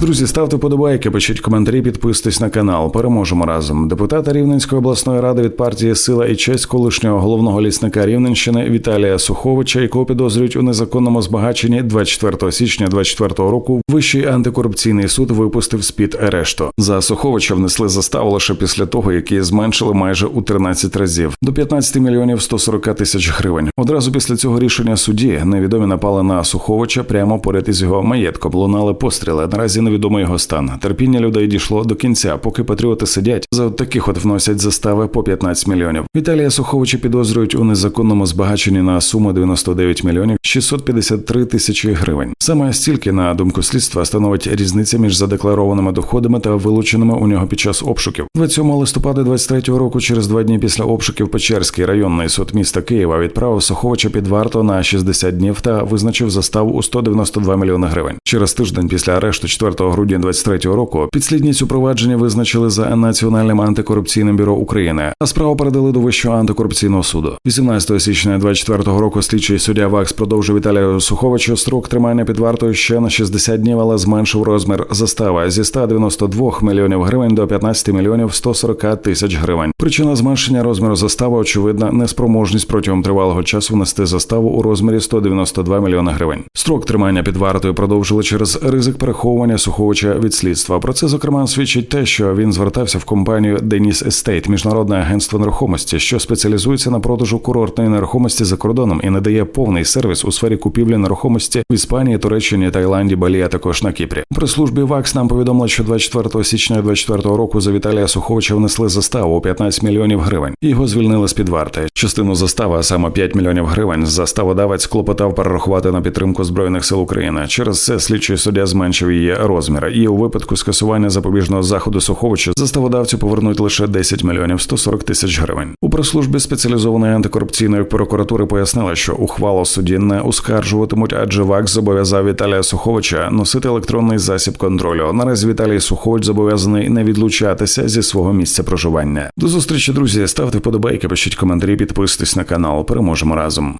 Друзі, ставте подобайки, пишіть коментарі, підписуйтесь на канал. Переможемо разом. Депутата Рівненської обласної ради від партії Сила і честь колишнього головного лісника Рівненщини Віталія Суховича, якого підозрюють у незаконному збагаченні 24 січня 2024 року. Вищий антикорупційний суд випустив з під арешту. За Суховича внесли заставу лише після того, як її зменшили майже у 13 разів до 15 мільйонів 140 тисяч гривень. Одразу після цього рішення судді невідомі напали на Суховича прямо поряд із його маєтком. Лунали постріли. Наразі невідомий його стан. Терпіння людей дійшло до кінця, поки патріоти сидять. За таких от вносять застави по 15 мільйонів. Віталія Суховича підозрюють у незаконному збагаченні на суму 99 мільйонів 653 тисячі гривень. Саме стільки, на думку слідства, становить різниця між задекларованими доходами та вилученими у нього під час обшуків. 27 листопада 23 року, через два дні після обшуків, Печерський районний суд міста Києва відправив Суховича під варту на 60 днів та визначив заставу у 192 мільйони гривень. Через тиждень після арешту 4 грудня 23 року підслідність у провадженні визначили за Національним антикорупційним бюро України, а справу передали до Вищого антикорупційного суду. 18 січня 24 року слідчий суддя ВАКС продовжив Віталію Суховичу строк тримання під вартою ще на 60 днів, але зменшив розмір застави зі 192 мільйонів гривень до 15 мільйонів 140 тисяч гривень. Причина зменшення розміру застави очевидна неспроможність протягом тривалого часу внести заставу у розмірі 192 мільйони гривень. Строк тримання під вартою продовжили через ризик переховування Суховича від слідства. Про це зокрема свідчить те, що він звертався в компанію Деніс Естейт, міжнародне агентство нерухомості, що спеціалізується на продажу курортної нерухомості за кордоном і надає повний сервіс у сфері купівлі нерухомості в Іспанії, Туреччині, Таїланді, Балі, а також на Кіпрі. При службі ВАКС нам повідомили, що 24 січня 24 року за Віталія Суховича внесли заставу у 15 мільйонів гривень. Його звільнили з під варти. Частину застави, а саме 5 мільйонів гривень, заставодавець клопотав перерахувати на підтримку збройних сил України. Через це слідчий суддя зменшив її розмір. І у випадку скасування запобіжного заходу Суховича заставодавцю повернуть лише 10 мільйонів 140 тисяч гривень. У прес-службі спеціалізованої антикорупційної прокуратури пояснили, що ухвалу судді не оскаржуватимуть, адже ВАКС зобов'язав Віталія Суховича носити електронний засіб контролю. Наразі Віталій Сухович зобов'язаний не відлучатися зі свого місця проживання. До зустрічі, друзі. Ставте вподобайки, пишіть коментарі, підписуйтесь на канал. Переможемо разом.